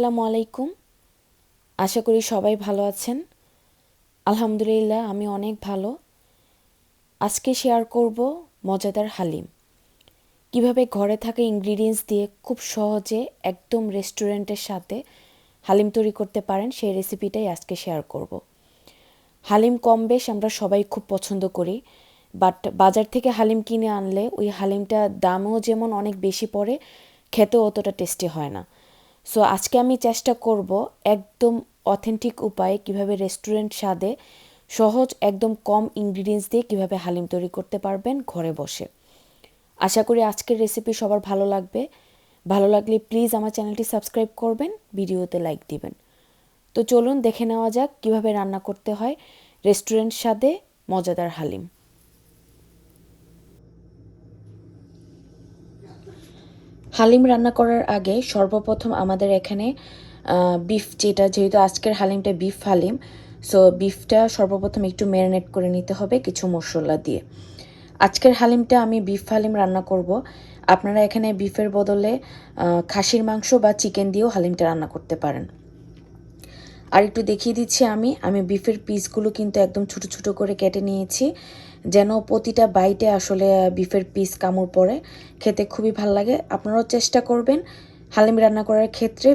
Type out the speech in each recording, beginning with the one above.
আসসালামু আলাইকুম। আশা করি সবাই ভালো আছেন। আলহামদুলিল্লাহ, আমি অনেক ভালো। আজকে শেয়ার করব মজাদার হালিম। কীভাবে ঘরে থাকা ইনগ্রিডিয়েন্টস দিয়ে খুব সহজে একদম রেস্টুরেন্টের সাথে হালিম তৈরি করতে পারেন, সেই রেসিপিটাই আজকে শেয়ার করব। হালিম কম বেশ আমরা সবাই খুব পছন্দ করি বাট বাজার থেকে হালিম কিনে আনলে ওই হালিমটা দামও যেমন অনেক বেশি পড়ে, খেতেও অতটা টেস্টি হয় না। সো আজকে আমি চেষ্টা করব একদম অথেন্টিক উপায়ে কীভাবে রেস্টুরেন্ট স্বাদে সহজ, একদম কম ইনগ্রিডিয়েন্টস দিয়ে কীভাবে হালিম তৈরি করতে পারবেন ঘরে বসে। আশা করি আজকের রেসিপি সবার ভালো লাগবে। ভালো লাগলে প্লিজ আমার চ্যানেলটি সাবস্ক্রাইব করবেন, ভিডিওতে লাইক দিবেন। তো চলুন দেখে নেওয়া যাক কীভাবে রান্না করতে হয় রেস্টুরেন্ট স্বাদে মজাদার হালিম। হালিম রান্না করার আগে সর্বপ্রথম আমাদের এখানে বিফ যেটা, যেহেতু আজকের হালিমটা বিফ হালিম সো বিফটা সর্বপ্রথম একটু ম্যারিনেট করে নিতে হবে কিছু মশলা দিয়ে। আজকের হালিমটা আমি বিফ হালিম রান্না করব। আপনারা এখানে বিফের বদলে খাসির মাংস বা চিকেন দিয়েও হালিমটা রান্না করতে পারেন। আর একটু দেখিয়ে দিচ্ছি আমি। আমি বিফের পিসগুলো কিন্তু একদম ছোট ছোট করে কেটে নিয়েছি। যেন প্রতিটা বাইটে আসলে বিফের পিস কামড় পড়ে। খেতে খুবই ভালো লাগে। আপনারাও চেষ্টা করবেন হালিম রান্না করার ক্ষেত্রে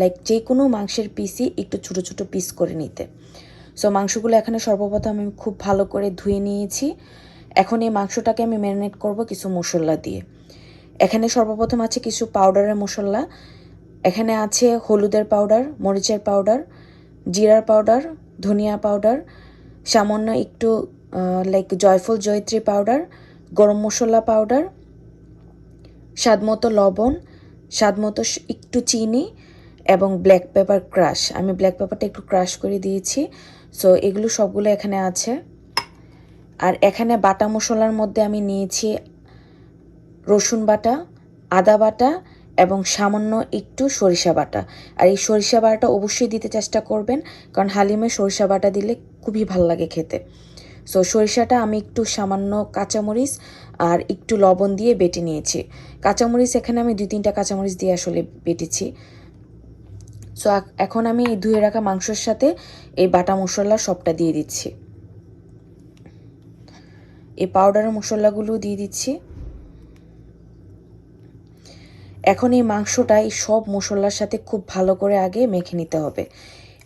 লাইক যে কোনো মাংসের পিসই একটু ছোটো ছোটো পিস করে নিতে। সো মাংসগুলো এখানে সর্বপ্রথম আমি খুব ভালো করে ধুয়ে নিয়েছি। এখন এই মাংসটাকে আমি ম্যারিনেট করব কিছু মশলা দিয়ে। এখানে সর্বপ্রথম আছে কিছু পাউডারের মশলা। এখানে আছে হলুদের পাউডার মরিচের পাউডার জিরার পাউডার ধনিয়া পাউডার সামান্য একটু লাইক জয়ফল জয়ত্রী পাউডার গরম মশলা পাউডার স্বাদমতো লবণ স্বাদমতো একটু চিনি এবং ব্ল্যাক পেপার ক্রাশ আমি ব্ল্যাক পেপারটা একটু ক্রাশ করে দিয়েছি। সো এগুলো সবগুলো এখানে আছে। আর এখানে বাটা মশলার মধ্যে আমি নিয়েছি রসুন বাটা, আদা বাটা এবং সামান্য একটু সরিষা বাটা। আর এই সরিষা বাটা অবশ্যই দিতে চেষ্টা করবেন, কারণ হালিমে সরিষা বাটা দিলে খুবই ভালো লাগে খেতে। সো সরিষাটা আমি একটু সামান্য কাঁচামরিচ আর একটু লবণ দিয়ে বেটে নিয়েছি। কাঁচামরিচ এখানে আমি দুই তিনটা কাঁচামরিচ দিয়ে আসলে বেটেছি। সো এখন আমি এই ধুয়ে রাখা মাংসের সাথে এই বাটা মশলা সবটা দিয়ে দিচ্ছি। এই পাউডারের মশলাগুলো দিয়ে দিচ্ছি। এখন এই মাংসটা এই সব মশলার সাথে খুব ভালো করে আগে মেখে নিতে হবে।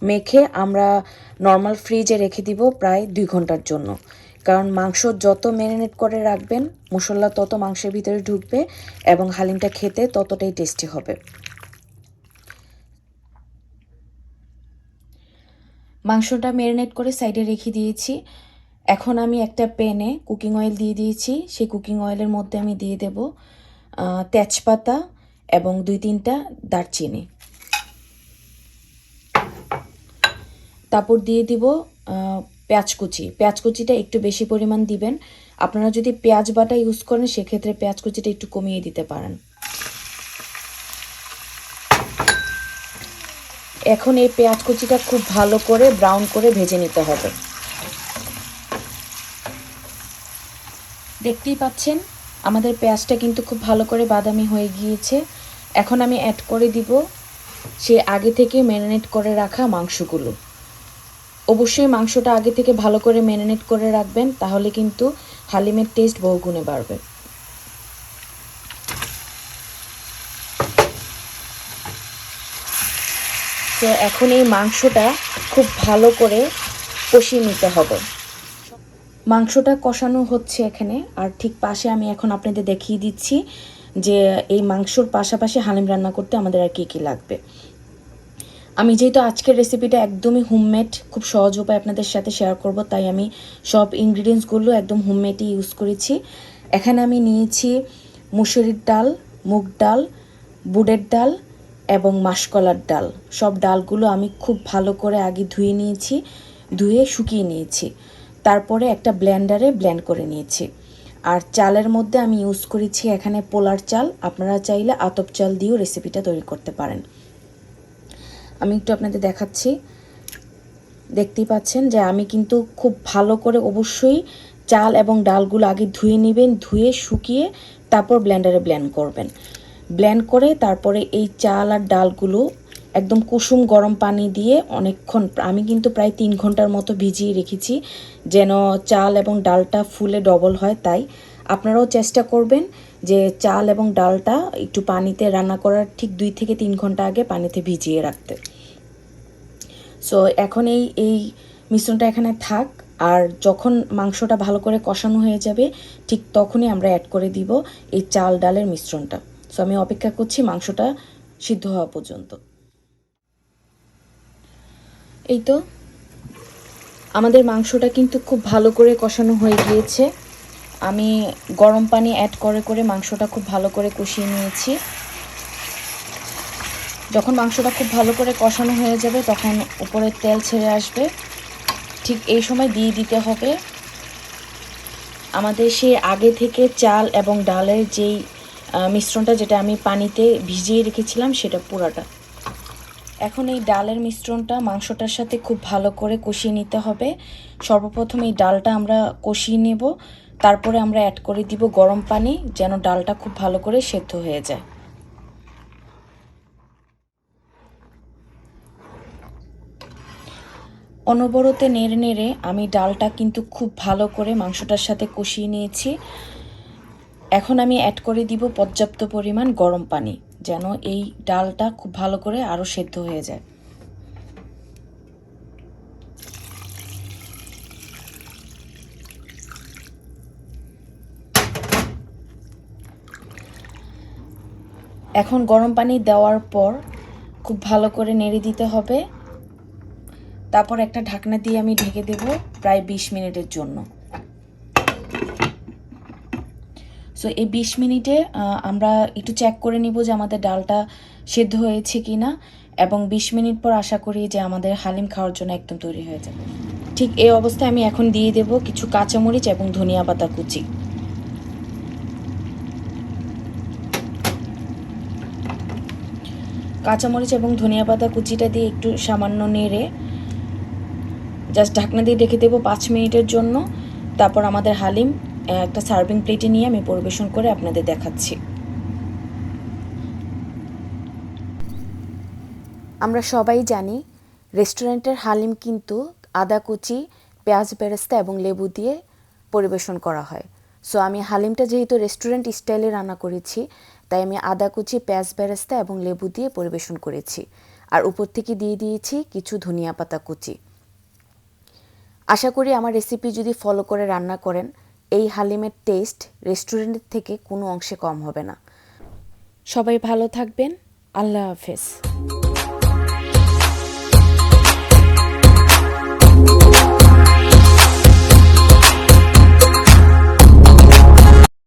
মেখে আমরা নর্মাল ফ্রিজে রেখে দিব প্রায় দুই ঘণ্টার জন্য। কারণ মাংস যত ম্যারিনেট করে রাখবেন, মশলা তত মাংসের ভিতরে ঢুকবে এবং হালিমটা খেতে ততটাই টেস্টি হবে। মাংসটা ম্যারিনেট করে সাইডে রেখে দিয়েছি। এখন আমি একটা প্যানে কুকিং অয়েল দিয়ে দিয়েছি। সেই কুকিং অয়েলের মধ্যে আমি দিয়ে দেব তেজপাতা এবং দুই তিনটা দারচিনি। তারপর দিয়ে দিব পেঁয়াজ কুচি। পেঁয়াজ কুচিটা একটু বেশি পরিমাণ দিবেন। আপনারা যদি পেঁয়াজ বাটা ইউজ করেন, সেক্ষেত্রে পেঁয়াজ কুচিটা একটু কমিয়ে দিতে পারেন। এখন এই পেঁয়াজ কুচিটা খুব ভালো করে ব্রাউন করে ভেজে নিতে হবে। দেখতেই পাচ্ছেন, আমাদের পেঁয়াজটা কিন্তু খুব ভালো করে বাদামি হয়ে গিয়েছে। এখন আমি অ্যাড করে দিব সে আগে থেকে ম্যারিনেট করে রাখা মাংসগুলো। অবশ্যই মাংসটা আগে থেকে ভালো করে ম্যারিনেট করে রাখবেন, তাহলে কিন্তু হালিমের টেস্ট বহুগুণে বাড়বে। তো এখন এই মাংসটা খুব ভালো করে কষিয়ে নিতে হবে। মাংসটা কষানো হচ্ছে এখানে, আর ঠিক পাশে আমি এখন আপনাদের দেখিয়ে দিচ্ছি যে এই মাংসর পাশাপাশি হালিম রান্না করতে আমাদের আর কী কী লাগবে। আমি যেহেতু আজকের রেসিপিটা একদমই হোমমেড খুব সহজ উপায় আপনাদের সাথে শেয়ার করব, তাই আমি সব ইনগ্রিডিয়েন্টসগুলো একদম হোমমেডই ইউজ করেছি। এখানে আমি নিয়েছি মুসুরির ডাল, মুগ ডাল, বুটের ডাল এবং মাসকলার ডাল। সব ডালগুলো আমি খুব ভালো করে আগে ধুয়ে নিয়েছি, ধুয়ে শুকিয়ে নিয়েছি। তারপরে একটা ব্লেন্ডারে ব্লেন্ড করে নিয়েছি। আর চালের মধ্যে আমি ইউজ করেছি এখানে পোলার চাল, আপনারা চাইলে আতপ চাল দিয়েও রেসিপিটা তৈরি করতে পারেন। আমি একটু আপনাদের দেখাচ্ছি। দেখতেই পাচ্ছেন যে আমি কিন্তু খুব ভালো করে অবশ্যই চাল এবং ডালগুলো আগে ধুয়ে নেবেন, ধুয়ে শুকিয়ে তারপর ব্লেন্ডারে ব্লেন্ড করবেন। ব্লেন্ড করে তারপরে এই চাল আর ডালগুলো একদম কুসুম গরম পানি দিয়ে অনেকক্ষণ, আমি কিন্তু প্রায় তিন ঘণ্টার মতো ভিজিয়ে রেখেছি, যেন চাল এবং ডালটা ফুলে ডবল হয় তাই। আপনারাও চেষ্টা করবেন যে চাল এবং ডালটা একটু পানিতে রান্না করার ঠিক দুই থেকে তিন ঘণ্টা আগে পানিতে ভিজিয়ে রাখতে। সো এখন এই এই মিশ্রণটা এখানে থাক, আর যখন মাংসটা ভালো করে কষানো হয়ে যাবে, ঠিক তখনই আমরা অ্যাড করে দিব এই চাল ডালের মিশ্রণটা। সো আমি অপেক্ষা করছি মাংসটা সিদ্ধ হওয়া পর্যন্ত। এই তো, আমাদের মাংসটা কিন্তু খুব ভালো করে কষানো হয়ে গিয়েছে। আমি গরম পানি অ্যাড করে করে মাংসটা খুব ভালো করে কষিয়ে নিয়েছি। যখন মাংসটা খুব ভালো করে কষানো হয়ে যাবে, তখন উপরে তেল ছেড়ে আসবে। ঠিক এই সময় দিয়ে দিতে হবে আমাদের সেই আগে থেকে চাল এবং ডালের যেই মিশ্রণটা যেটা আমি পানিতে ভিজিয়ে রেখেছিলাম, সেটা পুরাটা। এখন এই ডালের মিশ্রণটা মাংসটার সাথে খুব ভালো করে কষিয়ে নিতে হবে। সর্বপ্রথম এই ডালটা আমরা কষিয়ে নেব। তারপরে আমরা অ্যাড করে দিব গরম পানি, যেন ডালটা খুব ভালো করে সেদ্ধ হয়ে যায়। অনবরতে নেড়ে নেড়ে আমি ডালটা কিন্তু খুব ভালো করে মাংসটার সাথে কষিয়ে নিয়েছি। এখন আমি অ্যাড করে দিব পর্যাপ্ত পরিমাণ গরম পানি, যেন এই ডালটা খুব ভালো করে আরও সেদ্ধ হয়ে যায়। এখন গরম পানি দেওয়ার পর খুব ভালো করে নেড়ে দিতে হবে। তারপর একটা ঢাকনা দিয়ে আমি ঢেকে দেব প্রায় বিশ মিনিটের জন্য। সো এই বিশ মিনিটে আমরা একটু চেক করে নিব যে আমাদের ডালটা সেদ্ধ হয়েছে কি না এবং বিশ মিনিট পর আশা করি যে আমাদের হালিম খাওয়ার জন্য একদম তৈরি হয়ে যাবে। ঠিক এই অবস্থায় আমি এখন দিয়ে দেব কিছু কাঁচামরিচ এবং ধনিয়া পাতা কুচি। কাঁচামরিচ এবং ধনিয়া পাতা কুচিটা দিয়ে একটু সামান্য নেড়ে জাস্ট ঢাকনা দিয়ে রেখে দেবো পাঁচ মিনিটের জন্য। তারপর আমাদের হালিম একটা সার্ভিং প্লেটে নিয়ে আমি পরিবেশন করে আপনাদের দেখাচ্ছি। আমরা সবাই জানি, রেস্টুরেন্টের হালিম কিন্তু আদা কুচি, পেঁয়াজ বেরেস্তা এবং লেবু দিয়ে পরিবেশন করা হয়। সো আমি হালিমটা যেহেতু রেস্টুরেন্ট স্টাইলে রান্না করেছি, তাই আমি আদা কুচি, পেঁয়াজ বেরেস্তা এবং লেবু দিয়ে পরিবেশন করেছি। আর উপর থেকে দিয়ে দিয়েছি কিছু ধনিয়া পাতা কুচি। আশা করি আমার রেসিপি যদি ফলো করে রান্না করেন, এই হালিমের টেস্ট রেস্টুরেন্টের থেকে কোনো অংশে কম হবে না। সবাই ভালো থাকবেন, আল্লাহ হাফেজ।